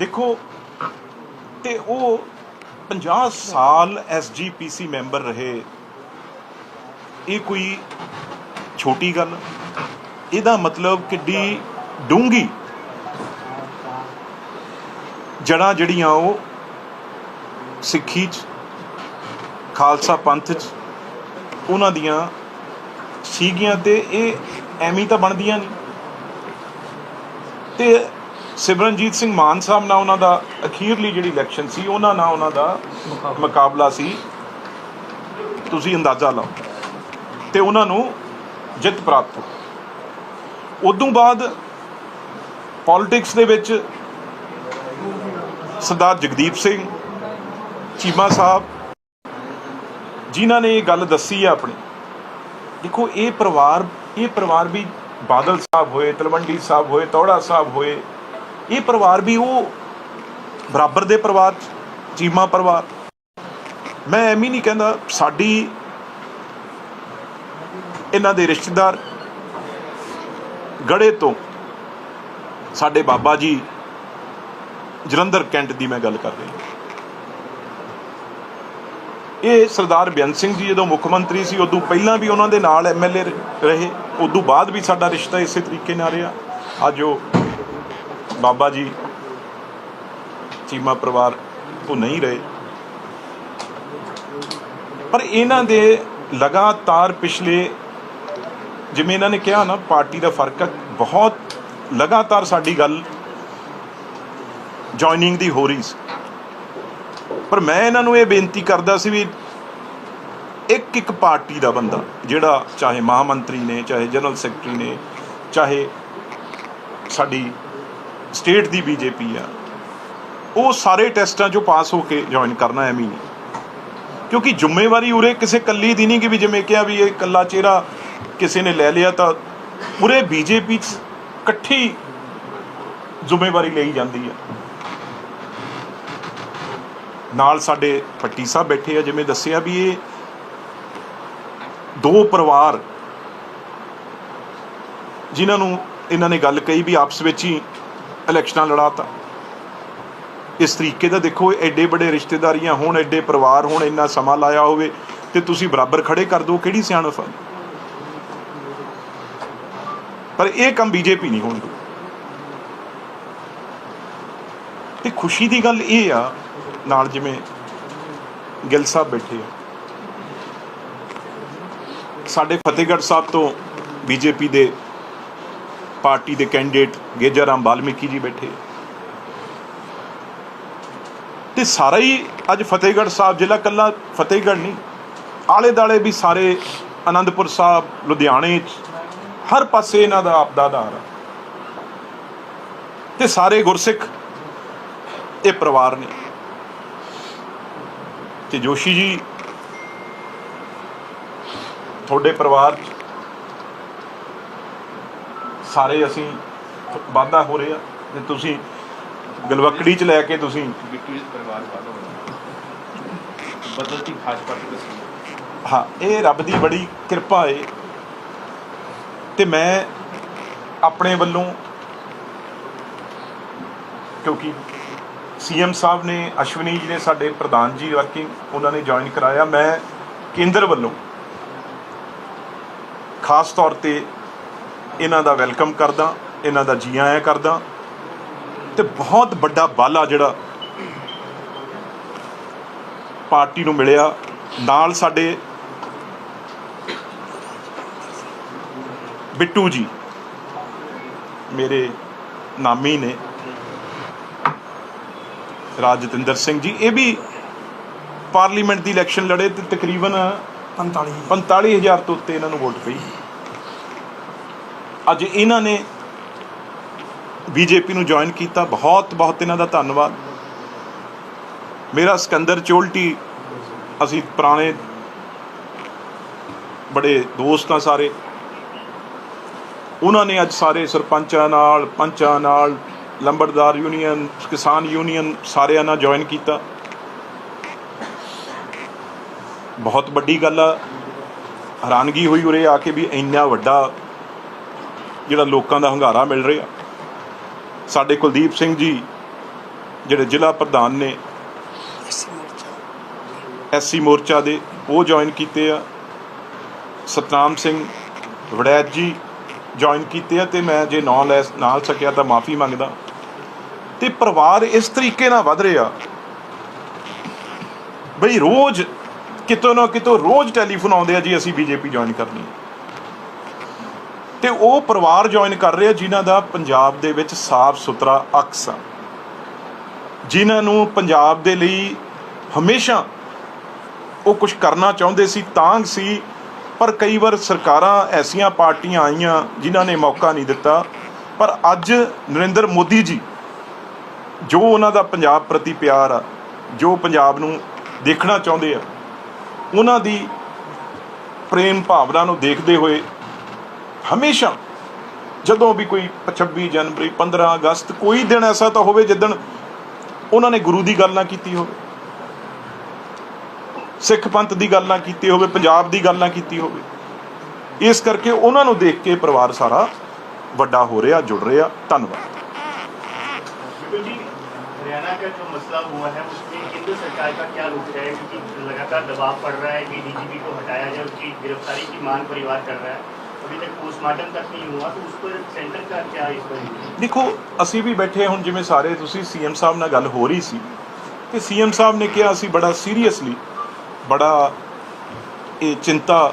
ਦੇਖੋ, ਤੇ ਉਹ 50 ਸਾਲ ਐਸਜੀਪੀਸੀ ਮੈਂਬਰ ਰਹੇ। ਇਹ ਕੋਈ ਛੋਟੀ ਗੱਲ। ਇਹਦਾ ਮਤਲਬ ਕਿੱਡੀ ਡੂੰਗੀ ਜੜਾਂ ਜਿਹੜੀਆਂ ਉਹ ਸਿੱਖੀ ਚ, ਖਾਲਸਾ ਪੰਥ ਚ, ਉਹਨਾਂ ਦੀਆਂ ਸੀਗੀਆਂ ਤੇ ਇਹ ਐਵੇਂ ਤਾਂ ਬਣਦੀਆਂ ਨਹੀਂ। ਤੇ ਸਿਮਰਨਜੀਤ ਸਿੰਘ ਮਾਨ ਸਾਹਿਬ ਨਾਲ ਉਹਨਾਂ ਦਾ ਅਖੀਰਲੀ ਜਿਹੜੀ ਇਲੈਕਸ਼ਨ ਸੀ ਉਹਨਾਂ ਨਾਲ ਉਹਨਾਂ ਦਾ ਮੁਕਾਬਲਾ। ਸੀ। ਤੁਸੀਂ ਅੰਦਾਜ਼ਾ ਲਾਓ। ਤੇ ਉਹਨਾਂ ਨੂੰ ਜਿੱਤ ਪ੍ਰਾਪਤ ਹੋ ਉਦੋਂ ਬਾਅਦ ਪੋਲਿਟਿਕਸ ਦੇ ਵਿੱਚ ਸਰਦਾਰ ਜਗਦੀਪ ਸਿੰਘ ਚੀਮਾ ਸਾਹਿਬ ਜਿਨ੍ਹਾਂ ਨੇ ਇਹ ਗੱਲ ਦੱਸੀ ਆ ਆਪਣੀ ਦੇਖੋ ਇਹ ਪਰਿਵਾਰ ਇਹ ਪਰਿਵਾਰ ਵੀ ਬਾਦਲ ਸਾਹਿਬ ਹੋਏ ਤਲਵੰਡੀ ਸਾਹਿਬ ਹੋਏ ਤੌੜਾ ਸਾਹਿਬ ਹੋਏ ਇਹ ਪਰਿਵਾਰ ਵੀ ਉਹ ਬਰਾਬਰ ਦੇ ਪਰਿਵਾਰ 'ਚ, ਚੀਮਾ ਪਰਿਵਾਰ। ਮੈਂ ਐਵੇਂ ਨਹੀਂ ਕਹਿੰਦਾ ਸਾਡੀ ਇਹਨਾਂ ਦੇ ਰਿਸ਼ਤੇਦਾਰ ਗੜੇ ਤੋਂ ਸਾਡੇ ਬਾਬਾ ਜੀ ਜਲੰਧਰ ਕੈਂਟ ਦੀ ਮੈਂ ਗੱਲ ਕਰ ਰਿਹਾ ਇਹ ਸਰਦਾਰ ਬੇਅੰਤ ਸਿੰਘ ਜੀ ਜਦੋਂ ਮੁੱਖ ਮੰਤਰੀ ਸੀ ਉਦੋਂ ਪਹਿਲਾਂ ਵੀ ਉਹਨਾਂ ਦੇ ਨਾਲ ਐਮਐਲਏ ਰਹੇ ਉਦੋਂ ਬਾਅਦ ਵੀ ਸਾਡਾ ਰਿਸ਼ਤਾ ਇਸੇ ਤਰੀਕੇ ਨਾਲ ਰਿਹਾ। ਅੱਜ ਉਹ ਬਾਬਾ ਜੀ, ਚੀਮਾ ਪਰਿਵਾਰ ਤੋਂ ਨਹੀਂ ਰਹੇ। ਪਰ ਇਹਨਾਂ ਦੇ ਲਗਾਤਾਰ ਪਿਛਲੇ, ਜਿਵੇਂ ਇਹਨਾਂ ਨੇ ਕਿਹਾ ਨਾ, ਪਾਰਟੀ ਦਾ ਫ਼ਰਕ ਹੈ, ਬਹੁਤ ਲਗਾਤਾਰ ਸਾਡੀ ਗੱਲ ਜੁਆਇਨਿੰਗ ਦੀ ਹੋ ਰਹੀ ਸੀ। ਪਰ ਮੈਂ ਇਹਨਾਂ ਨੂੰ ਇਹ ਬੇਨਤੀ ਕਰਦਾ ਸੀ ਵੀ ਇੱਕ ਇੱਕ ਪਾਰਟੀ ਦਾ ਬੰਦਾ, ਜਿਹੜਾ ਚਾਹੇ ਮਹਾਮੰਤਰੀ ਨੇ, ਚਾਹੇ ਜਨਰਲ ਸੈਕਟਰੀ ਨੇ, ਚਾਹੇ ਸਾਡੀ ਸਟੇਟ ਦੀ ਬੀਜੇਪੀ ਆ, ਉਹ ਸਾਰੇ ਟੈਸਟਾਂ 'ਚੋਂ ਪਾਸ ਹੋ ਕੇ ਜੁਆਇਨ ਕਰਨਾ ਐਵੇਂ ਨਹੀਂ ਕਿਉਂਕਿ ਜ਼ਿੰਮੇਵਾਰੀ ਉਰੇ ਕਿਸੇ ਕੱਲੀ ਦੀ ਨਹੀਂ ਕਿ ਵੀ ਜਿਵੇਂ ਕਿਹਾ ਵੀ ਇਹ ਕੱਲਾ ਚਿਹਰਾ ਕਿਸੇ ਨੇ ਲੈ ਲਿਆ ਤਾਂ ਪੂਰੇ ਬੀਜੇਪੀ 'ਚ ਇਕੱਠੀ ਜ਼ਿੰਮੇਵਾਰੀ ਲਈ ਜਾਂਦੀ ਆ। ਨਾਲ ਸਾਡੇ ਫੱਟੀ ਸਾਹਿਬ ਬੈਠੇ ਆ, ਜਿਵੇਂ ਦੱਸਿਆ ਵੀ ਇਹ ਦੋ ਪਰਿਵਾਰ ਜਿਨ੍ਹਾਂ ਨੂੰ ਇਹਨਾਂ ਨੇ ਗੱਲ ਕਹੀ ਵੀ ਆਪਸ ਵਿੱਚ ਹੀ ਇਲੈਕਸ਼ਨਾਂ ਲੜਾਤਾ। ਇਸ ਤਰੀਕੇ ਦਾ ਦੇਖੋ ਐਡੇ ਵੱਡੇ ਰਿਸ਼ਤੇਦਾਰੀਆਂ ਹੋਣ, ਐਡੇ ਪਰਿਵਾਰ ਹੋਣ, ਇੰਨਾ ਸਮਾਂ ਲਾਇਆ ਹੋਵੇ, ਤੇ ਤੁਸੀਂ ਬਰਾਬਰ ਖੜੇ ਕਰ ਦਿਓ, ਕਿਹੜੀ ਸਿਆਣਪ ਪਰ ਇਹ ਕੰਮ ਬੀਜੇਪੀ ਨਹੀਂ ਹੋਣ ਦਿਓ ਤੇ ਖੁਸ਼ੀ ਦੀ ਗੱਲ ਇਹ ਆ, ਨਾਲ ਜਿਵੇਂ ਗਿੱਲ ਸਾਹਿਬ ਬੈਠੇ ਆ। ਸਾਡੇ ਫਤਿਹਗੜ੍ਹ ਸਾਹਿਬ ਤੋਂ ਬੀਜੇਪੀ ਦੇ ਪਾਰਟੀ ਦੇ ਕੈਂਡੀਡੇਟ ਗੇਜਾ ਰਾਮ ਬਾਲਮੀਕੀ ਜੀ ਬੈਠੇ ਆ। ਤੇ ਸਾਰਾ ਹੀ ਅੱਜ ਫਤਿਹਗੜ੍ਹ ਸਾਹਿਬ, ਜ਼ਿਲ੍ਹਾ ਕੱਲਾ ਫਤਿਹਗੜ੍ਹ ਨਹੀਂ ਆਲੇ ਦਾਲੇ ਵੀ ਸਾਰੇ ਆਨੰਦਪੁਰ ਸਾਹਿਬ, ਲੁਧਿਆਣੇ 'ਚ, ਹਰ ਪਾਸੇ ਇਹਨਾਂ ਦਾ ਆਪਦਾ ਆਧਾਰ ਆ ਤੇ ਸਾਰੇ ਗੁਰਸਿੱਖ, ਇਹ ਪਰਿਵਾਰ ਨੇ ਤੇ ਜੋਸ਼ੀ ਜੀ, ਤੁਹਾਡੇ ਪਰਿਵਾਰ 'ਚ ਸਾਰੇ ਅਸੀਂ ਵਾਧਾ ਹੋ ਰਿਹਾ ਤੇ ਤੁਸੀਂ ਗਲਵਕੜੀ 'ਚ ਲੈ ਕੇ ਤੁਸੀਂ ਬਿੱਟੂ ਇਸ ਪਰਿਵਾਰ ਵਾਲਾ ਹੋਣਾ ਬਦਲਤੀ ਭਾਜਪਾ ਦੀ ਤਸਵੀਰ ਹਾਂ ਇਹ ਰੱਬ ਦੀ ਬੜੀ ਕਿਰਪਾ ਏ। ਤੇ ਮੈਂ ਆਪਣੇ ਵੱਲੋਂ ਕਿਉਂਕਿ ਸੀਐਮ ਸਾਹਿਬ ਨੇ ਅਸ਼ਵਨੀ ਜੀ ਨੇ ਸਾਡੇ ਪ੍ਰਧਾਨ ਜੀ ਵਰਕਿੰਗ ਉਹਨਾਂ ਨੇ ਜੁਆਇਨ ਕਰਾਇਆ। ਮੈਂ ਕੇਂਦਰ ਵੱਲੋਂ ਖਾਸ ਤੌਰ ਤੇ ਇਹਨਾਂ ਦਾ ਵੈਲਕਮ ਕਰਦਾ ਇਹਨਾਂ ਦਾ ਜੀ ਆਇਆਂ ਕਰਦਾ। ਤੇ ਬਹੁਤ ਵੱਡਾ ਬਾਲਾ ਜਿਹੜਾ ਪਾਰਟੀ ਨੂੰ ਮਿਲਿਆ ਨਾਲ ਸਾਡੇ ਬਿੱਟੂ ਜੀ ਮੇਰੇ ਨਾਮੀ ਨੇ ਰਾਜ ਜਤਿੰਦਰ ਸਿੰਘ ਜੀ ਇਹ ਵੀ ਪਾਰਲੀਮੈਂਟ ਦੀ ਇਲੈਕਸ਼ਨ ਲੜੇ ਤੇ ਤਕਰੀਬਨ 45 45000 ਤੋਂ ਉੱਤੇ ਇਹਨਾਂ ਨੂੰ ਵੋਟ ਪਈ। ਅੱਜ ਇਹਨਾਂ ਨੇ ਬੀਜੇਪੀ ਨੂੰ ਜੁਆਇਨ ਕੀਤਾ। ਬਹੁਤ ਬਹੁਤ ਇਹਨਾਂ ਦਾ ਧੰਨਵਾਦ। ਮੇਰਾ ਸਿਕੰਦਰ ਚੋਲਟੀ, ਅਸੀਂ ਪੁਰਾਣੇ ਬੜੇ ਦੋਸਤ ਆ ਸਾਰੇ। ਉਹਨਾਂ ਨੇ ਅੱਜ ਸਾਰੇ ਸਰਪੰਚਾਂ ਨਾਲ, ਪੰਚਾਂ ਨਾਲ, ਲੰਬੜਦਾਰ ਯੂਨੀਅਨ ਕਿਸਾਨ ਯੂਨੀਅਨ ਸਾਰਿਆਂ ਨਾਲ ਜੁਆਇਨ ਕੀਤਾ। ਬਹੁਤ ਵੱਡੀ ਗੱਲ ਆ। ਹੈਰਾਨਗੀ ਹੋਈ ਉਰੇ ਆ ਕੇ ਵੀ ਇੰਨਾ ਵੱਡਾ ਜਿਹੜਾ ਲੋਕਾਂ ਦਾ ਹੰਗਾਰਾ ਮਿਲ ਰਿਹਾ। ਸਾਡੇ ਕੁਲਦੀਪ ਸਿੰਘ ਜੀ, ਜਿਹੜੇ ਜ਼ਿਲ੍ਹਾ ਪ੍ਰਧਾਨ ਨੇ ਐਸਸੀ ਮੋਰਚਾ ਦੇ, ਉਹ ਜੁਆਇਨ ਕੀਤੇ ਆ। ਸਤਨਾਮ ਸਿੰਘ ਵੜੈਤ ਜੀ ਜੁਆਇਨ ਕੀਤੇ ਆ ਤੇ ਮੈਂ ਜੇ ਨਾਂ ਲੈ, ਨਾਲ ਸਕਿਆ ਤਾਂ ਮਾਫੀ ਮੰਗਦਾ। ਤੇ ਪਰਿਵਾਰ ਇਸ ਤਰੀਕੇ ਨਾਲ ਵਧ ਰਿਹਾ। ਬਈ ਰੋਜ਼ ਕਿਤੋਂ ਨਾ ਕਿਤੋਂ ਰੋਜ਼ ਟੈਲੀਫੋਨ ਆਉਂਦੇ ਆ ਜੀ, ਅਸੀਂ ਬੀਜੇਪੀ ਜੁਆਇਨ ਕਰਨੀ ਹੈ ਤੇ ਉਹ ਪਰਿਵਾਰ ਜੁਆਇਨ ਕਰ ਰਹੇ ਆ ਜਿਨ੍ਹਾਂ ਦਾ ਪੰਜਾਬ ਦੇ ਵਿੱਚ ਸਾਫ਼ ਸੁਥਰਾ ਅਕਸ ਆ। ਜਿਨ੍ਹਾਂ ਨੂੰ ਪੰਜਾਬ ਦੇ ਲਈ ਹਮੇਸ਼ਾ ਉਹ ਕੁਝ ਕਰਨਾ ਚਾਹੁੰਦੇ ਸੀ, ਤਾਂਗ ਸੀ, ਪਰ ਕਈ ਵਾਰ ਸਰਕਾਰਾਂ ਐਸੀਆਂ ਪਾਰਟੀਆਂ ਆਈਆਂ ਜਿਨ੍ਹਾਂ ਨੇ ਮੌਕਾ ਨਹੀਂ ਦਿੱਤਾ। ਪਰ ਅੱਜ ਨਰਿੰਦਰ ਮੋਦੀ ਜੀ, ਜੋ ਉਹਨਾਂ ਦਾ ਪੰਜਾਬ ਪ੍ਰਤੀ ਪਿਆਰ ਆ, ਜੋ ਪੰਜਾਬ ਨੂੰ ਦੇਖਣਾ ਚਾਹੁੰਦੇ ਆ, ਉਹਨਾਂ ਦੀ ਪ੍ਰੇਮ ਭਾਵਨਾ ਨੂੰ ਦੇਖਦੇ ਹੋਏ ਹਮੇਸ਼ਾ ਜਦੋਂ ਵੀ ਕੋਈ 26 ਜਨਵਰੀ 15 ਅਗਸਤ ਕੋਈ ਦਿਨ ਐਸਾ ਤਾਂ ਹੋਵੇ ਜਿੱਦਣ ਉਹਨਾਂ ਨੇ ਗੁਰੂ ਦੀ ਗੱਲ ਨਾ ਕੀਤੀ ਹੋਵੇ ਸਿੱਖ ਪੰਥ ਦੀ ਗੱਲ ਨਾ ਕੀਤੀ ਹੋਵੇ ਪੰਜਾਬ ਦੀ ਗੱਲ ਨਾ ਕੀਤੀ ਹੋਵੇ ਇਸ ਕਰਕੇ ਉਹਨਾਂ ਨੂੰ ਦੇਖ ਕੇ ਪਰਿਵਾਰ ਸਾਰਾ ਵੱਡਾ ਹੋ ਰਿਹਾ ਜੁੜ ਰਿਹਾ ਧੰਨਵਾਦ बिल्कुल जी हरियाणा का जो मसला हुआ है उसमें केंद्र सरकार का क्या रुख है क्योंकि लगातार दबाव पड़ रहा है कि डीजीपी को हटाया जाए उसकी गिरफ्तारी की मांग परिवार कर रहा है ਦੇਖੋ, ਅਸੀਂ ਵੀ ਬੈਠੇ ਹੁਣ ਜਿਵੇਂ ਸਾਰੇ ਤੁਸੀਂ ਸੀਐਮ ਸਾਹਿਬ ਨਾਲ ਗੱਲ ਹੋ ਰਹੀ ਸੀ, ਤੇ ਸੀਐਮ ਸਾਹਿਬ ਨੇ ਕਿਹਾ ਅਸੀਂ ਬੜਾ ਸੀਰੀਅਸਲੀ ਬੜਾ ਇਹ ਚਿੰਤਾ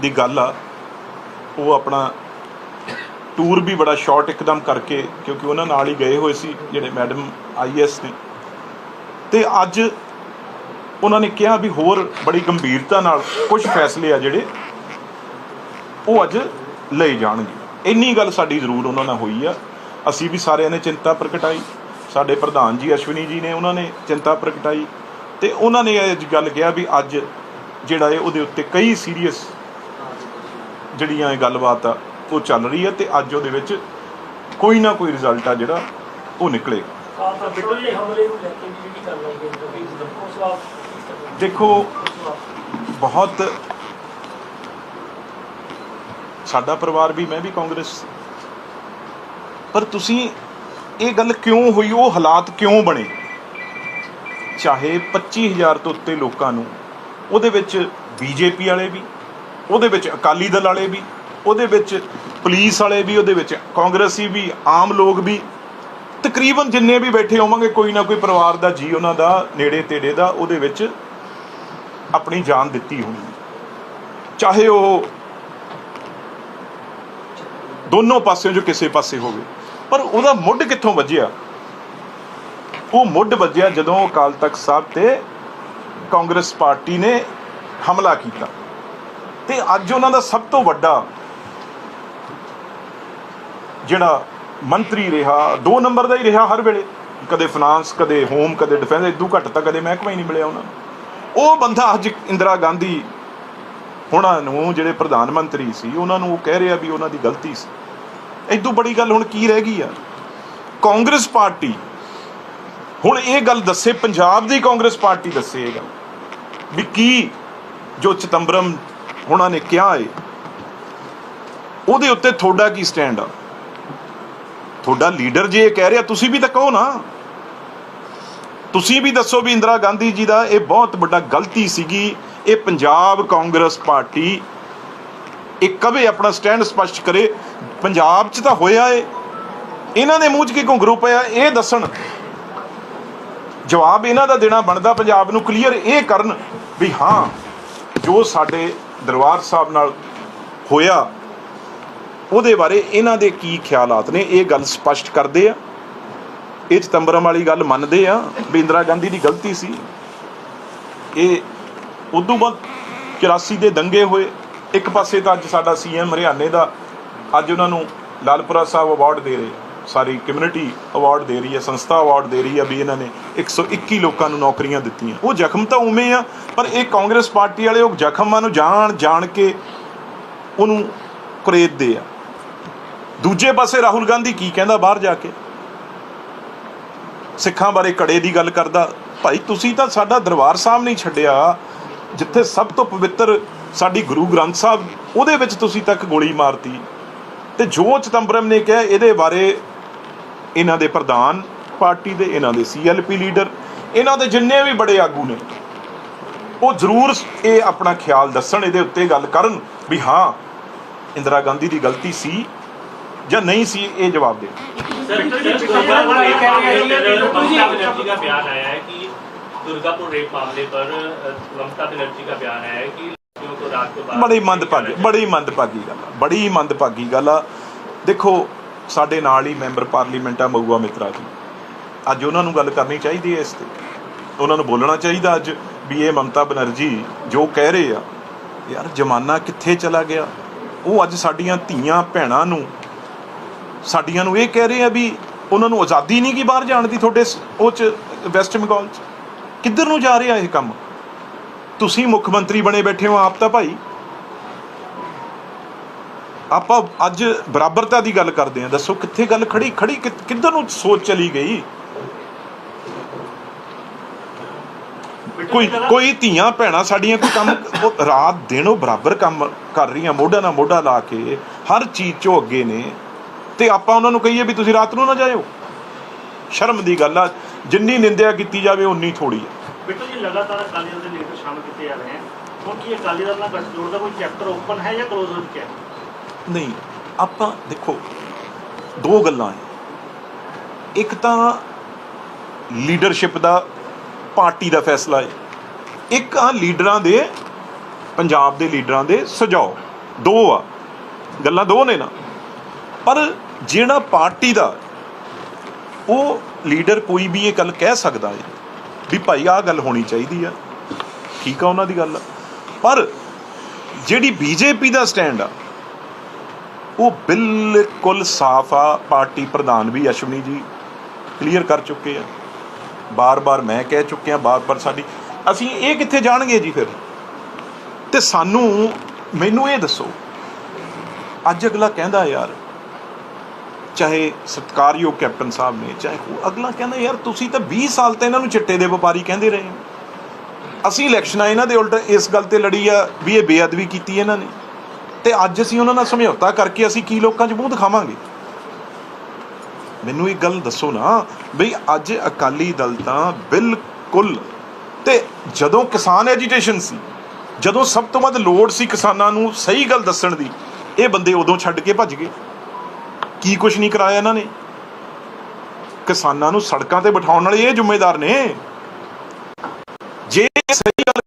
ਦੀ ਗੱਲ ਆ, ਉਹ ਆਪਣਾ ਟੂਰ ਵੀ ਬੜਾ ਸ਼ਾਰਟ ਇੱਕਦਮ ਕਰਕੇ, ਕਿਉਂਕਿ ਉਹਨਾਂ ਨਾਲ ਹੀ ਗਏ ਹੋਏ ਸੀ, ਜਿਹੜੇ ਮੈਡਮ ਆਈਐਸ ਨੇ। ਤੇ ਅੱਜ ਉਹਨਾਂ ਨੇ ਕਿਹਾ ਵੀ ਹੋਰ ਬੜੀ ਗੰਭੀਰਤਾ ਨਾਲ ਕੁਝ ਫੈਸਲੇ ਆ ਜਿਹੜੇ ਉਹ ਅੱਜ ਲਈ ਜਾਣਗੇ। ਇੰਨੀ ਗੱਲ ਸਾਡੀ ਜ਼ਰੂਰ ਉਹਨਾਂ ਨਾਲ ਹੋਈ ਆ। ਅਸੀਂ ਵੀ ਸਾਰਿਆਂ ਨੇ ਚਿੰਤਾ ਪ੍ਰਗਟਾਈ। ਸਾਡੇ ਪ੍ਰਧਾਨ ਜੀ ਅਸ਼ਵਨੀ ਜੀ ਨੇ ਉਹਨਾਂ ਨੇ ਚਿੰਤਾ ਪ੍ਰਗਟਾਈ। ਤੇ ਉਹਨਾਂ ਨੇ ਇਹ ਗੱਲ ਕਿਹਾ ਵੀ ਅੱਜ ਜਿਹੜਾ ਹੈ ਉਹਦੇ ਉੱਤੇ ਕਈ ਸੀਰੀਅਸ ਜਿਹੜੀਆਂ ਇਹ ਗੱਲਬਾਤ ਆ, ਉਹ ਚੱਲ ਰਹੀ ਹੈ ਤੇ ਅੱਜ ਉਹਦੇ ਵਿੱਚ ਕੋਈ ਨਾ ਕੋਈ ਰਿਜ਼ਲਟ ਆ ਜਿਹੜਾ ਉਹ ਨਿਕਲੇਗਾ। ਦੇਖੋ, ਬਹੁਤ ਇਹ ਹਮਲੇ ਨੂੰ ਲੈ ਕੇ ਵੀ ਜਿਹੜੀ ਗੱਲ ਆਈ ਹੈ ਕਿ ਉਸ ਵਾਰ ਦੇਖੋ ਬਹੁਤ ਸਾਡਾ ਪਰਿਵਾਰ ਵੀ, ਮੈਂ ਵੀ ਕਾਂਗਰਸ ਪਰ ਤੁਸੀਂ ਇਹ ਗੱਲ ਕਿਉਂ ਹੋਈ? ਉਹ ਹਾਲਾਤ ਕਿਉਂ ਬਣੇ? ਚਾਹੇ 25000 ਤੋਂ ਉੱਤੇ ਲੋਕਾਂ ਨੂੰ, ਉਹਦੇ ਵਿੱਚ ਬੀਜੇਪੀ ਵਾਲੇ ਵੀ, ਉਹਦੇ ਵਿੱਚ ਅਕਾਲੀ ਦਲ ਵਾਲੇ ਵੀ, ਉਹਦੇ ਵਿੱਚ ਪੁਲਿਸ ਵਾਲੇ ਵੀ, ਉਹਦੇ ਵਿੱਚ ਕਾਂਗਰਸੀ ਵੀ, ਆਮ ਲੋਕ ਵੀ, ਤਕਰੀਬਨ ਜਿੰਨੇ ਵੀ ਬੈਠੇ ਹੋਵਾਂਗੇ, ਕੋਈ ਨਾ ਕੋਈ ਪਰਿਵਾਰ ਦਾ ਜੀ ਉਹਨਾਂ ਦਾ, ਨੇੜੇ ਤੇੜੇ ਦਾ, ਉਹਦੇ ਵਿੱਚ ਆਪਣੀ ਜਾਨ ਦਿੱਤੀ ਹੋਣੀ। ਚਾਹੇ ਉਹ ਦੋਨੋਂ ਪਾਸਿਓਂ ਜੋ ਕਿਸੇ ਪਾਸੇ ਹੋਵੇ ਪਰ ਉਹਦਾ ਮੁੱਢ ਕਿੱਥੋਂ ਵੱਜਿਆ? ਉਹ ਮੁੱਢ ਵੱਜਿਆ ਜਦੋਂ ਅਕਾਲ ਤਖਤ ਸਾਹਿਬ ਤੇ ਕਾਂਗਰਸ ਪਾਰਟੀ ਨੇ ਹਮਲਾ ਕੀਤਾ। ਤੇ ਅੱਜ ਉਹਨਾਂ ਦਾ ਸਭ ਤੋਂ ਵੱਡਾ ਜਿਹੜਾ ਮੰਤਰੀ ਰਿਹਾ, ਦੋ ਨੰਬਰ ਦਾ ਹੀ ਰਿਹਾ ਹਰ ਵੇਲੇ। ਕਦੇ ਫਾਈਨਾਂਸ ਕਦੇ ਹੋਮ ਕਦੇ ਡਿਫੈਂਸ ਇਦੋਂ ਘੱਟ ਤਾਂ ਕਦੇ ਮਹਿਕਮਾ ਹੀ ਨਹੀਂ ਮਿਲਿਆ ਉਹਨਾਂ ਨੂੰ। ਉਹ ਬੰਦਾ ਅੱਜ ਇੰਦਰਾ ਗਾਂਧੀ ਹੁਣਾਂ ਨੂੰ ਜਿਹੜੇ ਪ੍ਰਧਾਨ ਮੰਤਰੀ ਸੀ, ਉਹਨਾਂ ਨੂੰ ਉਹ ਕਹਿ ਰਿਹਾ ਵੀ ਉਹਨਾਂ ਦੀ ਗਲਤੀ ਸੀ। ਇਦੋਂ ਬੜੀ ਗੱਲ ਹੁਣ ਕੀ ਰਹਿ ਗਈ ਆ? ਕਾਂਗਰਸ ਪਾਰਟੀ, ਹੁਣ ਇਹ ਗੱਲ ਦੱਸੇ, ਪੰਜਾਬ ਦੀ ਕਾਂਗਰਸ ਪਾਰਟੀ ਦੱਸੇ ਇਹ ਗੱਲ, ਵੀ ਕੀ ਜੋ ਚਿਦੰਬਰਮ ਹੁਣਾਂ ਨੇ ਕਿਹਾ ਏ, ਉਹਦੇ ਉੱਤੇ ਤੁਹਾਡਾ ਕੀ ਸਟੈਂਡ ਆ? ਤੁਹਾਡਾ ਲੀਡਰ ਜੇ ਇਹ ਕਹਿ ਰਿਹਾ, ਤੁਸੀਂ ਵੀ ਤਾਂ ਕਹੋ ਨਾ। ਤੁਸੀਂ ਵੀ ਦੱਸੋ ਵੀ ਇੰਦਰਾ ਗਾਂਧੀ ਜੀ ਦਾ ਇਹ ਬਹੁਤ ਵੱਡਾ ਗਲਤੀ ਸੀਗੀ, ਇਹ ਪੰਜਾਬ ਕਾਂਗਰਸ ਪਾਰਟੀ ਇਹ ਕਵੇ ਆਪਣਾ ਸਟੈਂਡ ਸਪਸ਼ਟ ਕਰੇ। ਪੰਜਾਬ 'ਚ ਤਾਂ ਹੋਇਆ ਏ। ਇਹਨਾਂ ਦੇ ਮੂੰਹ 'ਚ ਕੀ ਘੁੰਗਰੂ ਪਿਆ ਇਹ ਦੱਸਣ। ਜਵਾਬ ਇਹਨਾਂ ਦਾ ਦੇਣਾ ਬਣਦਾ ਪੰਜਾਬ ਨੂੰ ਕਲੀਅਰ ਇਹ ਕਰਨ ਵੀ ਹਾਂ, ਜੋ ਸਾਡੇ ਦਰਬਾਰ ਸਾਹਿਬ ਨਾਲ ਹੋਇਆ, ਉਹਦੇ ਬਾਰੇ ਇਹਨਾਂ ਦੇ ਕੀ ਖਿਆਲਾਤ ਨੇ? ਇਹ ਗੱਲ ਸਪਸ਼ਟ ਕਰਦੇ ਆ। ਇਹ ਚਤੰਬਰਮ ਵਾਲੀ ਗੱਲ ਮੰਨਦੇ ਆ। ਵੀ ਇੰਦਰਾ ਗਾਂਧੀ ਦੀ ਗਲਤੀ ਸੀ। ਇਹ ਉਦੋਂ ਬਾਅਦ 84 ਦੇ ਦੰਗੇ ਹੋਏ। ਇੱਕ ਪਾਸੇ ਤਾਂ ਅੱਜ ਸਾਡਾ ਸੀਐਮ ਹਰਿਆਣੇ ਦਾ, ਅੱਜ ਉਹਨਾਂ ਨੂੰ ਲਾਲਪੁਰਾ ਸਾਹਿਬ ਅਵਾਰਡ ਦੇ ਰਹੇ ਸਾਰੀ ਕਮਿਊਨਿਟੀ ਅਵਾਰਡ ਦੇ ਰਹੀ ਹੈ, ਸੰਸਥਾ ਅਵਾਰਡ ਦੇ ਰਹੀ ਹੈ ਵੀ ਇਹਨਾਂ ਨੇ 121 ਲੋਕਾਂ ਨੂੰ ਨੌਕਰੀਆਂ ਦਿੱਤੀਆਂ। ਉਹ ਜ਼ਖਮ ਤਾਂ ਉਵੇਂ ਆ, ਪਰ ਇਹ ਕਾਂਗਰਸ ਪਾਰਟੀ ਵਾਲੇ ਉਹ ਜ਼ਖਮਾਂ ਨੂੰ ਜਾਣ ਜਾਣ ਕੇ ਉਹਨੂੰ ਦੇ ਆ। ਦੂਜੇ ਪਾਸੇ ਰਾਹੁਲ ਗਾਂਧੀ ਕੀ ਕਹਿੰਦਾ ਬਾਹਰ ਜਾ ਕੇ? ਸਿੱਖਾਂ ਬਾਰੇ ਕੜੇ ਦੀ ਗੱਲ ਕਰਦਾ, ਭਾਈ ਤੁਸੀਂ ਤਾਂ ਸਾਡਾ ਦਰਬਾਰ ਸਾਹਿਬ ਨਹੀਂ ਛੱਡਿਆ। ਜਿੱਥੇ ਸਭ ਤੋਂ ਪਵਿੱਤਰ ਸਾਡੀ ਗੁਰੂ ਗ੍ਰੰਥ ਸਾਹਿਬ ਉਹਦੇ ਵਿੱਚ ਤੁਸੀਂ ਤੱਕ ਗੋਲੀ ਮਾਰਤੀ ਤੇ ਜੋ ਚਿਦੰਬਰਮ ਨੇ ਕਿਹਾ ਇਹਦੇ ਬਾਰੇ ਇਹਨਾਂ ਦੇ ਪ੍ਰਧਾਨ ਪਾਰਟੀ ਦੇ ਇਹਨਾਂ ਦੇ ਸੀਐਲਪੀ ਲੀਡਰ ਇਹਨਾਂ ਦੇ ਜਿੰਨੇ ਵੀ ਬੜੇ ਆਗੂ ਨੇ ਉਹ ਜ਼ਰੂਰ ਇਹ ਆਪਣਾ ਖਿਆਲ ਦੱਸਣ ਇਹਦੇ ਉੱਤੇ ਗੱਲ ਕਰਨ ਵੀ ਹਾਂ ਇੰਦਰਾ ਗਾਂਧੀ ਦੀ ਗਲਤੀ ਸੀ ਜਾਂ ਨਹੀਂ ਸੀ ਇਹ ਜਵਾਬ ਦੇ ਸਰ ਜੀ ਪਿਛਲੇ ਇਹ ਕਹਿ ਰਹੇ ਸੀ ਕਿ ਬਿਆਨ ਆਇਆ ਹੈ ਕਿ दुर्गापुर रेप मामले पर अ, ममता बनर्जी का बयान आया है कि लड़कियों को रात को बाहर ਬੜੀ नहीं ਮੰਦਭਾਗੀ जाना ਬੜੀ ਮੰਦਭਾਗੀ ਗੱਲ ਆ ਬੜੀ ਮੰਦਭਾਗੀ ਗੱਲ ਆ ਦੇਖੋ ਸਾਡੇ ਨਾਲ ਹੀ ਮੈਂਬਰ ਪਾਰਲੀਮੈਂਟ ਆ ਮਗੂਆ ਮਿੱਤਰਾ ਜੀ ਅੱਜ ਉਹਨਾਂ ਨੂੰ ਗੱਲ ਕਰਨੀ ਚਾਹੀਦੀ ਹੈ ਇਸ ਤੇ ਉਹਨਾਂ ਨੂੰ ਬੋਲਣਾ ਚਾਹੀਦਾ ਅੱਜ ਵੀ ਇਹ ਮਮਤਾ ਬਨਰਜੀ ਜੋ ਕਹਿ ਰਹੇ ਆ ਯਾਰ ਜ਼ਮਾਨਾ ਕਿੱਥੇ ਚਲਾ ਗਿਆ ਉਹ ਅੱਜ ਸਾਡੀਆਂ ਧੀਆਂ ਭੈਣਾਂ ਨੂੰ ਸਾਡੀਆਂ ਨੂੰ ਇਹ ਕਹਿ ਰਹੇ ਆ ਵੀ ਉਹਨਾਂ ਨੂੰ ਆਜ਼ਾਦੀ ਨਹੀਂ ਕੀ ਬਾਹਰ ਜਾਣ ਦੀ ਤੁਹਾਡੇ ਸ- ਉਹ ਚ ਵੈਸਟ ਬੰਗਾਲ ਚ ਕਿੱਧਰ ਨੂੰ ਜਾ ਰਿਹਾ ਇਹ ਕੰਮ? ਤੁਸੀਂ ਮੁੱਖ ਮੰਤਰੀ ਬਣੇ ਬੈਠੇ ਹੋ ਆਪ ਤਾਂ ਭਾਈ। ਆਪਾਂ ਅੱਜ ਬਰਾਬਰਤਾ ਦੀ ਗੱਲ ਕਰਦੇ ਹਾਂ। ਦੱਸੋ ਕਿੱਥੇ ਗੱਲ ਖੜੀ? ਖੜੀ ਕਿੱਧਰ ਨੂੰ ਸੋਚ ਚਲੀ ਗਈ? ਕੋਈ ਕੋਈ ਧੀਆਂ ਭੈਣਾਂ ਸਾਡੀਆਂ ਕੋਈ ਕੰਮ ਰਾਤ ਦਿਨ ਉਹ ਬਰਾਬਰ ਕੰਮ ਕਰ ਰਹੀਆਂ ਮੋਢਾ ਨਾਲ ਮੋਢਾ ਲਾ ਕੇ, ਹਰ ਚੀਜ਼ 'ਚੋਂ ਅੱਗੇ ਨੇ। ਤੇ ਆਪਾਂ ਉਹਨਾਂ ਨੂੰ ਕਹੀਏ ਵੀ ਤੁਸੀਂ ਰਾਤ ਨੂੰ ਨਾ ਜਾਇਓ। ਸ਼ਰਮ ਦੀ ਗੱਲ ਆ। ਜਿੰਨੀ ਨਿੰਦਿਆ ਕੀਤੀ ਜਾਵੇ ਉਨੀ ਥੋੜੀ ਆ ਬਿੱਟੂ ਜੀ ਲਗਾਤਾਰ ਅਕਾਲੀ ਦਲ ਦੇ ਲੀਡਰ ਸ਼ਾਮਲ ਕੀਤੇ ਜਾ ਰਹੇ ਹਨ। ਹੁਣ ਕੀ ਅਕਾਲੀ ਦਲ ਨਾਲ ਗੱਠਜੋੜ ਦਾ ਕੋਈ ਚੈਪਟਰ ਓਪਨ ਹੈ ਜਾਂ ਕਲੋਜ਼ ਹੋ ਚੁੱਕਿਆ ਹੈ? ਨਹੀਂ ਆਪਾਂ ਦੇਖੋ ਦੋ ਗੱਲਾਂ ਹੈ। ਇੱਕ ਤਾਂ ਲੀਡਰਸ਼ਿਪ ਦਾ ਪਾਰਟੀ ਦਾ ਫੈਸਲਾ ਹੈ। ਇੱਕ ਆ ਲੀਡਰਾਂ ਦੇ ਪੰਜਾਬ ਦੇ ਲੀਡਰਾਂ ਦੇ ਸੁਝਾਅ। ਦੋ ਆ। ਗੱਲਾਂ ਦੋ ਨੇ ਨਾ। ਪਰ ਜਿਹੜਾ ਪਾਰਟੀ ਦਾ ਉਹ ਲੀਡਰ ਕੋਈ ਵੀ ਇਹ ਗੱਲ ਕਹਿ ਸਕਦਾ ਹੈ ਵੀ ਭਾਈ ਆਹ ਗੱਲ ਹੋਣੀ ਚਾਹੀਦੀ ਆ। ਠੀਕ ਆ ਉਹਨਾਂ ਦੀ ਗੱਲ। ਆ। ਪਰ ਜਿਹੜੀ ਬੀਜੇਪੀ ਦਾ ਸਟੈਂਡ ਆ, ਉਹ ਬਿਲਕੁਲ ਸਾਫ਼ ਆ। ਪਾਰਟੀ ਪ੍ਰਧਾਨ ਵੀ ਅਸ਼ਵਨੀ ਜੀ ਕਲੀਅਰ ਕਰ ਚੁੱਕੇ ਆ। ਬਾਰ-ਬਾਰ ਮੈਂ ਕਹਿ ਚੁੱਕਿਆ, ਬਾਰ-ਬਾਰ ਸਾਡੀ। ਅਸੀਂ ਇਹ ਕਿੱਥੇ ਜਾਣਗੇ ਜੀ ਫਿਰ? ਤੇ ਸਾਨੂੰ, ਮੈਨੂੰ ਇਹ ਦੱਸੋ, ਅੱਜ ਅਗਲਾ ਕਹਿੰਦਾ, ਯਾਰ ਚਾਹੇ ਸਤਕਾਰਯੋਗ ਕੈਪਟਨ ਸਾਹਿਬ ਨੇ, ਚਾਹੇ ਉਹ ਅਗਲਾ ਕਹਿੰਦਾ, ਯਾਰ, ਤੁਸੀਂ ਤਾਂ 20 ਸਾਲ ਤਾਂ ਇਹਨਾਂ ਨੂੰ ਚਿੱਟੇ ਦੇ ਵਪਾਰੀ ਕਹਿੰਦੇ ਰਹੇ ਹੋ। ਅਸੀਂ ਇਲੈਕਸ਼ਨਾਂ ਇਹਨਾਂ ਦੇ ਉਲਟ ਇਸ ਗੱਲ ਤੇ ਲੜੀ ਆ ਵੀ ਇਹ ਬੇਅਦਬੀ ਕੀਤੀ ਇਹਨਾਂ ਨੇ। ਤੇ ਅੱਜ ਅਸੀਂ ਉਹਨਾਂ ਨਾਲ ਸਮਝੌਤਾ ਕਰਕੇ ਅਸੀਂ ਕੀ ਲੋਕਾਂ 'ਚ ਮੂੰਹ ਦਿਖਾਵਾਂਗੇ? ਮੈਨੂੰ ਇੱਕ ਗੱਲ ਦੱਸੋ ਨਾ, ਬਈ ਅੱਜ ਅਕਾਲੀ ਦਲ ਤਾਂ ਬਿਲਕੁਲ, ਤੇ ਜਦੋਂ ਕਿਸਾਨ ਐਜੀਟੇਸ਼ਨ ਸੀ, ਜਦੋਂ ਸਭ ਤੋਂ ਵੱਧ ਲੋੜ ਸੀ ਕਿਸਾਨਾਂ ਨੂੰ ਸਹੀ ਗੱਲ ਦੱਸਣ ਦੀ, ਇਹ ਬੰਦੇ ਉਦੋਂ ਛੱਡ ਕੇ ਭੱਜ ਗਏ। ਕੀ ਕੁਝ ਨਹੀਂ ਕਰਾਇਆ ਇਹਨਾਂ ਨੇ? ਕਿਸਾਨਾਂ ਨੂੰ ਸੜਕਾਂ ਤੇ ਬਿਠਾਉਣ ਵਾਲੇ ਇਹ ਜ਼ਿੰਮੇਦਾਰ ਨੇ। ਜੇ ਸਹੀ ਗੱਲ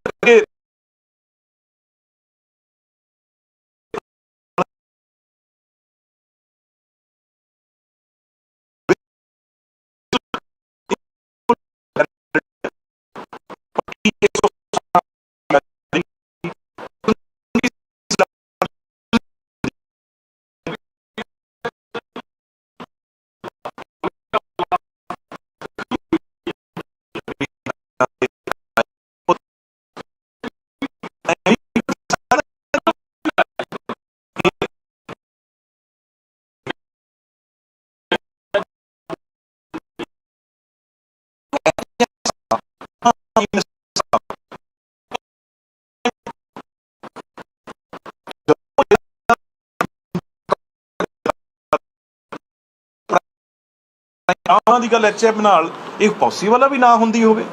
ਕਰਕੇ ਉਹਨਾਂ ਦੀ ਗੱਲ ਐਚਐਫ ਨਾਲ ਇਹ ਪੋਸੀਬਲ ਆ ਵੀ ਨਾ ਹੁੰਦੀ ਹੋਵੇ?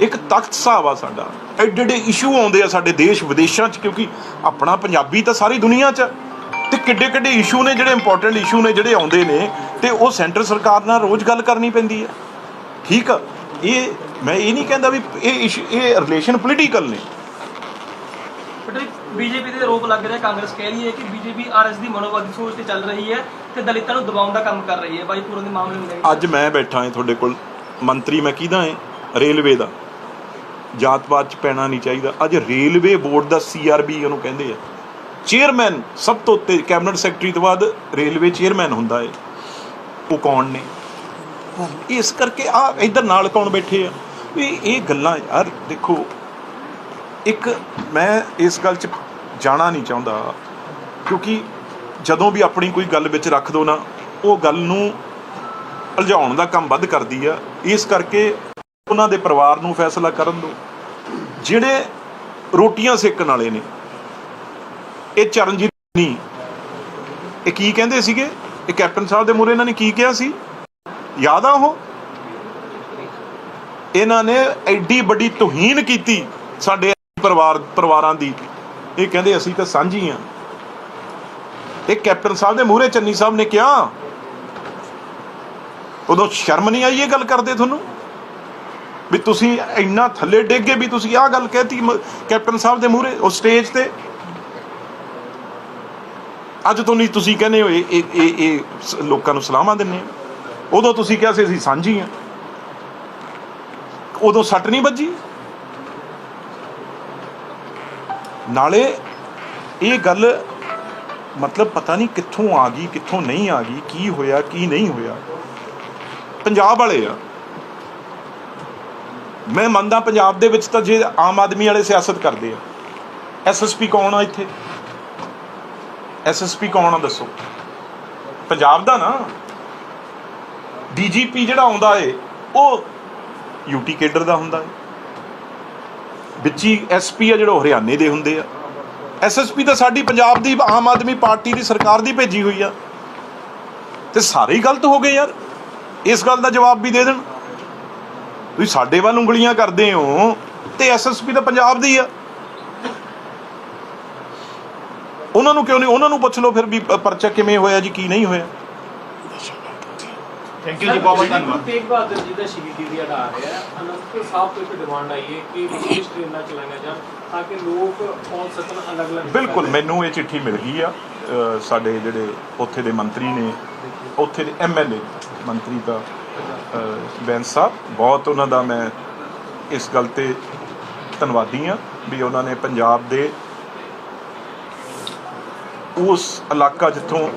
ਇੱਕ ਤਖਤ ਸਾਹਿਬ ਆ ਸਾਡਾ, ਐਡੇ ਐਡੇ ਇਸ਼ੂ ਆਉਂਦੇ ਆ ਸਾਡੇ ਦੇਸ਼ ਵਿਦੇਸ਼ਾਂ 'ਚ, ਕਿਉਂਕਿ ਆਪਣਾ ਪੰਜਾਬੀ ਤਾਂ ਸਾਰੀ ਦੁਨੀਆ 'ਚ ਆ। ਤੇ ਕਿੱਡੇ ਕਿੱਡੇ ਇਸ਼ੂ ਨੇ ਜਿਹੜੇ ਇੰਪੋਰਟੈਂਟ ਇਸ਼ੂ ਨੇ ਜਿਹੜੇ ਆਉਂਦੇ ਨੇ, ਤੇ ਉਹ ਸੈਂਟਰ ਸਰਕਾਰ ਨਾਲ ਰੋਜ਼ ਗੱਲ ਕਰਨੀ ਪੈਂਦੀ ਆ। ਠੀਕ ਆ? ਇਹ, ਮੈਂ ਇਹ ਨਹੀਂ ਕਹਿੰਦਾ ਵੀ ਇਹ issue- ਇਹ ਰਿਲੇਸ਼ਨ ਪੋਲੀਟੀਕਲ ਨੇ। ਬਟ ਬੀਜੇਪੀ ਤੇ ਆਰੋਪ ਲੱਗ ਰਿਹਾ, ਕਾਂਗਰਸ ਕਹਿ ਰਹੀ ਹੈ ਕਿ ਬੀਜੇਪੀ ਆਰਐਸ ਦੀ ਮਨੋਵਾਦੀ ਸੋਚ ਤੇ ਚੱਲ ਰਹੀ ਹੈ। ਤੇ ਦਲਿਤਾਂ ਨੂੰ ਦਬਾਉਣ ਦਾ ਕੰਮ ਕਰ ਰਹੀ ਹੈ? ਬਾਈ, ਪੂਰਨ ਦੇ ਮਾਮਲੇ ਨੂੰ ਲੈ ਕੇ। ਅੱਜ ਮੈਂ ਬੈਠਾ ਹਾਂ ਤੁਹਾਡੇ ਕੋਲ। ਮੰਤਰੀ ਮੈਂ ਕਿਹਦਾ ਹਾਂ? ਰੇਲਵੇ ਦਾ। ਜਾਤਪਾਤ ਚ ਪੈਣਾ ਨਹੀਂ ਚਾਹੀਦਾ। ਅੱਜ ਰੇਲਵੇ ਬੋਰਡ ਦਾ ਸੀਆਰਬੀ ਉਹਨੂੰ ਕਹਿੰਦੇ ਆ। ਚੇਅਰਮੈਨ, ਸਭ ਤੋਂ ਉੱਤੇ ਕੈਬਨਿਟ ਸੈਕਟਰੀ ਤੋਂ ਬਾਅਦ ਰੇਲਵੇ ਚੇਅਰਮੈਨ ਹੁੰਦਾ ਹੈ। ਉਹ ਕੌਣ ਨੇ? ਇਸ ਕਰਕੇ ਆ ਇਧਰ ਨਾਲ ਕੌਣ ਬੈਠੇ ਆ? ਵੀ ਇਹ ਗੱਲਾਂ ਯਾਰ, ਦੇਖੋ, ਇੱਕ ਮੈਂ ਇਸ ਗੱਲ 'ਚ ਜਾਣਾ ਨਹੀਂ ਚਾਹੁੰਦਾ। ਕਿਉਂਕਿ ਜਦੋਂ ਵੀ ਆਪਣੀ ਕੋਈ ਗੱਲ ਵਿੱਚ ਰੱਖ ਦੋ ਨਾ, ਉਹ ਗੱਲ ਨੂੰ ਉਲਝਾਉਣ ਦਾ ਕੰਮ ਵੱਧ ਕਰਦੀ ਆ। ਇਸ ਕਰਕੇ ਉਹਨਾਂ ਦੇ ਪਰਿਵਾਰ ਨੂੰ ਫੈਸਲਾ ਕਰਨ ਦਿਓ। ਜਿਹੜੇ ਰੋਟੀਆਂ ਸੇਕਣ ਵਾਲੇ ਨੇ, ਇਹ ਚਰਨਜੀਤ ਨਹੀਂ, ਇਹ ਕੀ ਕਹਿੰਦੇ ਸੀਗੇ? ਇਹ ਕੈਪਟਨ ਸਾਹਿਬ ਦੇ ਮੂਹਰੇ ਇਹਨਾਂ ਨੇ ਕੀ ਕਿਹਾ ਸੀ? ਯਾਦ ਆ ਉਹ? ਇਹਨਾਂ ਨੇ ਐਡੀ ਵੱਡੀ ਤੋਹੀਨ ਕੀਤੀ ਸਾਡੇ ਪਰਿਵਾਰ, ਪਰਿਵਾਰਾਂ ਦੀ। ਇਹ ਕਹਿੰਦੇ ਅਸੀਂ ਤਾਂ ਸਾਂਝੀ ਆ। ਇਹ ਕੈਪਟਨ ਸਾਹਿਬ ਦੇ ਮੂਹਰੇ ਚੰਨੀ ਸਾਹਿਬ ਨੇ ਕਿਹਾ, ਉਦੋਂ ਸ਼ਰਮ ਨਹੀਂ ਆਈ ਇਹ ਗੱਲ ਕਰਦੇ ਤੁਹਾਨੂੰ? ਵੀ ਤੁਸੀਂ ਇੰਨਾ ਥੱਲੇ ਡਿੱਗ ਗਏ ਵੀ ਤੁਸੀਂ ਆਹ ਗੱਲ ਕਹਿਤੀ ਕੈਪਟਨ ਸਾਹਿਬ ਦੇ ਮੂਹਰੇ ਉਹ ਸਟੇਜ ਤੇ? ਅੱਜ ਤੋਂ ਨਹੀਂ ਤੁਸੀਂ ਕਹਿੰਦੇ ਹੋ, ਇਹ ਇਹ, ਇਹ- ਲੋਕਾਂ ਨੂੰ ਸਲਾਹਾਂ ਦਿੰਦੇ ਹੋ। ਉਦੋਂ ਤੁਸੀਂ ਕਿਹਾ ਸੀ ਅਸੀਂ ਸਾਂਝੀ ਆ ਉਦੋਂ ਸੱਟ ਨਹੀਂ ਵੱਜੀ? ਨਾਲੇ ਇਹ ਗੱਲ ਮਤਲਬ ਪਤਾ ਨਹੀਂ ਕਿੱਥੋਂ ਆ ਗਈ, ਕਿੱਥੋਂ ਨਹੀਂ ਆ ਗਈ, ਕੀ ਹੋਇਆ, ਕੀ ਨਹੀਂ ਹੋਇਆ। ਪੰਜਾਬ ਵਾਲੇ ਆ। ਮੈਂ ਮੰਨਦਾ ਪੰਜਾਬ ਦੇ ਵਿੱਚ ਤਾਂ ਜੇ ਆਮ ਆਦਮੀ ਵਾਲੇ ਸਿਆਸਤ ਕਰਦੇ ਆ। ਐਸਐਸਪੀ ਕੌਣ ਆ ਇੱਥੇ? ਐਸਐਸਪੀ ਕੌਣ ਆ ਦੱਸੋ? ਪੰਜਾਬ ਦਾ ਨਾ। ਡੀਜੀਪੀ ਜਿਹੜਾ ਆਉਂਦਾ ਏ, ਉਹ ਯੂਟੀ ਕੇਡਰ ਦਾ ਹੁੰਦਾ ਏ। ਵਿੱਚੀ ਐਸਪੀ ਆ ਜਿਹੜਾ ਉਹ ਹਰਿਆਣੇ ਦੇ ਹੁੰਦੇ ਆ। ਐਸਐਸਪੀ ਤਾਂ ਸਾਡੀ ਪੰਜਾਬ ਦੀ ਆਮ ਆਦਮੀ ਪਾਰਟੀ ਦੀ ਸਰਕਾਰ ਦੀ ਭੇਜੀ ਹੋਈ ਆ। ਤੇ ਸਾਰੇ ਹੀ ਗਲਤ ਹੋ ਗਏ ਯਾਰ। ਇਸ ਗੱਲ ਦਾ ਜਵਾਬ ਵੀ ਦੇ ਦੇਣ। ਤੁਸੀਂ ਸਾਡੇ ਵੱਲ ਉਂਗਲੀਆਂ ਕਰਦੇ ਹੋ ਤੇ ਐਸਐਸਪੀ ਤਾਂ ਪੰਜਾਬ ਦੀ ਆ। ਉਹਨਾਂ ਨੂੰ ਕਿਉਂ ਨਹੀਂ? ਉਹਨਾਂ ਨੂੰ ਪੁੱਛ ਲਓ ਫਿਰ ਵੀ ਪਰਚਾ ਕਿਵੇਂ ਹੋਇਆ ਜੀ ਕੀ ਨਹੀਂ ਹੋਇਆ। ਥੈਂਕ ਯੂ ਜੀ ਬਹੁਤ ਬਹੁਤ ਧੰਨਵਾਦ। ਤੇਗ ਬਹਾਦਰ ਜੀ ਦਾ ਸ਼ਹੀਦੀ ਦਿਹਾੜਾ ਆ ਰਿਹਾ ਹੈ। ਅਨੰਦਪੁਰ ਸਾਹਿਬ ਤੋਂ ਇੱਕ ਡਿਮਾਂਡ ਆਈ ਹੈ ਕਿ ਵਿਸ਼ੇਸ਼ ਟ੍ਰੇਨਾਂ ਚਲਾਈਆਂ ਜਾਣ। ਤਾਂ ਕਿ ਲੋਕ ਪਹੁੰਚ ਸਕਣ ਅਲੱਗ-ਅਲੱਗ ਬਿਲਕੁਲ ਮੈਨੂੰ ਇਹ ਚਿੱਠੀ ਮਿਲ ਗਈ ਆ। ਅ, ਸਾਡੇ ਜਿਹੜੇ ਉੱਥੇ ਦੇ ਮੰਤਰੀ ਨੇ ਉੱਥੇ ਦੇ ਐਮਐਲਏ ਮੰਤਰੀ ਦਾ ਅ, ਬੈਂਸ ਸਾਹਿਬ ਬਹੁਤ ਉਹਨਾਂ ਦਾ ਮੈਂ ਇਸ ਗੱਲ ਤੇ ਧੰਨਵਾਦੀ ਆ ਵੀ ਉਹਨਾਂ ਨੇ ਪੰਜਾਬ ਦੇ ਉਸ ਇਲਾਕਾ ਜਿੱਥੋਂ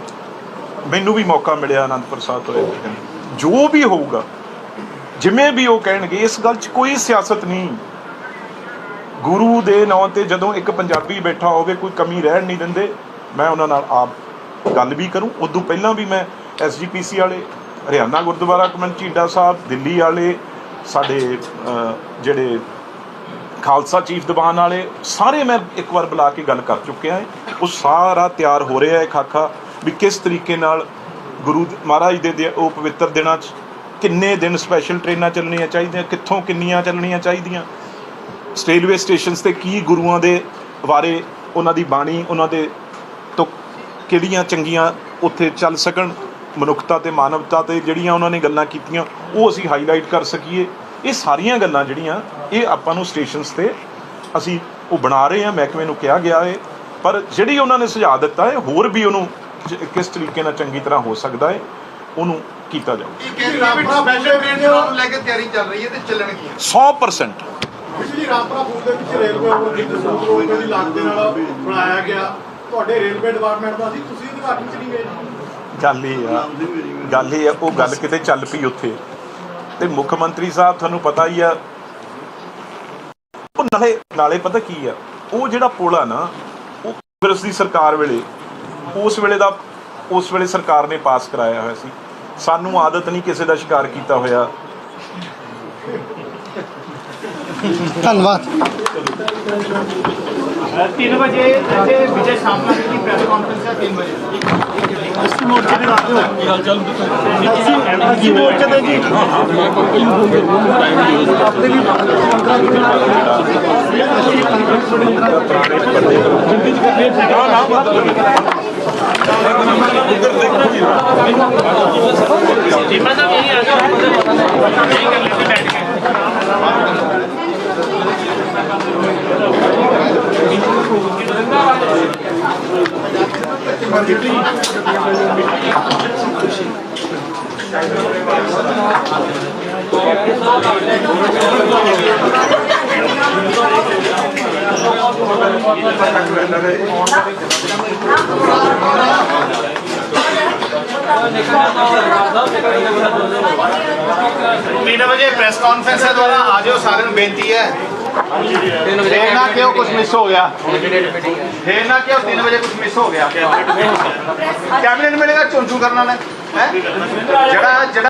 ਮੈਨੂੰ ਵੀ ਮੌਕਾ ਮਿਲਿਆ ਅਨੰਦਪੁਰ ਸਾਹਿਬ ਤੋਂ। ਜੋ ਵੀ ਹੋਊਗਾ ਜਿਵੇਂ ਵੀ ਉਹ ਕਹਿਣਗੇ ਇਸ ਗੱਲ 'ਚ ਕੋਈ ਸਿਆਸਤ ਨਹੀਂ। ਗੁਰੂ ਦੇ ਨਾਂ ਤੇ ਜਦੋਂ ਇੱਕ ਪੰਜਾਬੀ ਬੈਠਾ ਹੋਵੇ, ਕੋਈ ਕਮੀ ਰਹਿਣ ਨਹੀਂ ਦਿੰਦੇ, ਮੈਂ ਉਹਨਾਂ ਨਾਲ ਆਪ ਗੱਲ ਵੀ ਕਰੂੰ। ਉਦੋਂ ਪਹਿਲਾਂ ਵੀ ਮੈਂ ਐਸਜੀਪੀਸੀ ਵਾਲੇ, ਹਰਿਆਣਾ ਗੁਰਦੁਆਰਾ ਕਮੇਟੀ ਝੀਡਾ ਸਾਹਿਬ, ਦਿੱਲੀ ਵਾਲੇ, ਸਾਡੇ ਜਿਹੜੇ ਖਾਲਸਾ ਚੀਫ ਦੀਵਾਨ ਵਾਲੇ, ਸਾਰੇ ਮੈਂ ਇੱਕ ਵਾਰ ਬੁਲਾ ਕੇ ਗੱਲ ਕਰ ਚੁੱਕਿਆ ਹਾਂ। ਉਹ ਸਾਰਾ ਤਿਆਰ ਹੋ ਰਿਹਾ ਹੈ ਖਾਖਾ ਵੀ ਕਿਸ ਤਰੀਕੇ ਨਾਲ ਗੁਰੂ ਮਹਾਰਾਜ ਦੇ ਦੇ, ਉਹ ਪਵਿੱਤਰ ਦਿਨਾਂ 'ਚ ਕਿੰਨੇ ਦਿਨ ਸਪੈਸ਼ਲ ਟ੍ਰੇਨਾਂ ਚੱਲਣੀਆਂ ਚਾਹੀਦੀਆਂ, ਕਿੱਥੋਂ ਕਿੰਨੀਆਂ ਚੱਲਣੀਆਂ ਚਾਹੀਦੀਆਂ। ਰੇਲਵੇ ਸਟੇਸ਼ਨਸ ਤੇ ਕੀ ਗੁਰੂਆਂ ਦੇ ਬਾਰੇ ਉਹਨਾਂ ਦੀ ਬਾਣੀ ਉਹਨਾਂ ਦੇ ਤੋਂ ਕਿਹੜੀਆਂ ਚੰਗੀਆਂ ਉੱਥੇ ਚੱਲ ਸਕਣ ਮਨੁੱਖਤਾ ਤੇ ਮਾਨਵਤਾ ਤੇ ਜਿਹੜੀਆਂ ਉਹਨਾਂ ਨੇ ਗੱਲਾਂ ਕੀਤੀਆਂ ਉਹ ਅਸੀਂ ਹਾਈਲਾਈਟ ਕਰ ਸਕੀਏ। ਇਹ ਸਾਰੀਆਂ ਗੱਲਾਂ ਜਿਹੜੀਆਂ ਇਹ ਆਪਾਂ ਨੂੰ ਸਟੇਸ਼ਨਸ ਤੇ ਅਸੀਂ ਉਹ ਬਣਾ ਰਹੇ ਹਾਂ ਮਹਿਕਮੇ ਨੂੰ ਕਿਹਾ ਗਿਆ ਹੈ। ਪਰ ਜਿਹੜੀ ਉਹਨਾਂ ਨੇ ਸੁਝਾਅ ਦਿੱਤਾ ਹੈ ਹੋਰ ਵੀ ਉਹਨੂੰ ਕਿਸ ਤਰੀਕੇ ਨਾਲ ਚੰਗੀ ਤਰ੍ਹਾਂ ਹੋ ਸਕਦਾ ਹੈ ਉਹਨੂੰ ਕੀਤਾ ਜਾਊ। ਇਹ ਕਹਿੰਦੇ ਵੀ ਸਪੈਸ਼ਲ ਟ੍ਰੇਨ ਚਲਾਉਣ ਨੂੰ ਲੈ ਕੇ ਤਿਆਰੀ ਚੱਲ ਰਹੀ ਹੈ ਤੇ ਚੱਲਣਗੀਆਂ। 100% ਪਿਛਲੀ ਰਾਮਪੁਰਾ ਫੂਲ ਦੇ ਵਿੱਚ ਰੇਲਵੇ ਓਵਰਬ੍ਰਿਜ ਸੂਤ ਰੋਡ ਦੀ ਲਾਗ ਦੇ ਨਾਲ ਬਣਾਇਆ ਗਿਆ। ਤੁਹਾਡੇ ਰੇਲਵੇ ਡਿਪਾਰਟਮੈਂਟ ਦਾ ਸੀ, ਤੁਸੀਂ ਉਦਘਾਟਨ ਚ ਨਹੀਂ ਗਏ। ਗੱਲ ਇਹ ਆ, ਗੱਲ ਇਹ ਆ, ਉਹ ਗੱਲ ਕਿਤੇ ਚੱਲ ਪਈ ਉੱਥੇ। ਤੇ ਮੁੱਖ ਮੰਤਰੀ ਸਾਹਿਬ, ਤੁਹਾਨੂੰ ਪਤਾ ਹੀ ਆ, ਉਹ ਨਾਲੇ ਨਾਲੇ ਪਤਾ ਕੀ ਆ, ਉਹ ਜਿਹੜਾ ਪੁਲ ਆ ਨਾ, ਉਹ ਕਾਂਗਰਸ ਦੀ ਸਰਕਾਰ ਵੇਲੇ, ਉਸ ਵੇਲੇ ਦਾ, ਉਸ ਵੇਲੇ ਸਰਕਾਰ ਨੇ ਪਾਸ ਕਰਾਇਆ ਹੋਇਆ ਸੀ। ਸਾਨੂੰ ਆਦਤ ਨਹੀਂ ਕਿਸੇ ਦਾ ਸ਼ਿਕਾਰ ਕੀਤਾ ਹੋਇਆ। तीन बजे ऐसे विजय सामना की प्रेस कॉन्फ्रेंस है तीन बजे चीमा साहब यही आ जाओ यही कर लेते बैठ के ਤਿੰਨ ਵਜੇ ਪ੍ਰੈਸ ਕਾਨਫਰੰਸ ਹੈ ਦੁਆਰਾ ਆ ਜਾਓ ਸਾਰਿਆਂ ਨੂੰ ਬੇਨਤੀ ਹੈ ਫੇਰ ਨਾ ਕਿਉਂ ਕੁਝ ਮਿਸ ਹੋ ਗਿਆ? ਫੇਰ ਨਾ ਕਿਉਂ 3 ਵਜੇ ਕੁਝ ਮਿਸ ਹੋ ਗਿਆ? ਕੈਬਨਿਟ ਮਿਲੇਗਾ ਚੁੰਚੂ ਕਰਨਾ ਨੇ ਹੈ? ਜਿਹੜਾ ਜਿਹੜਾ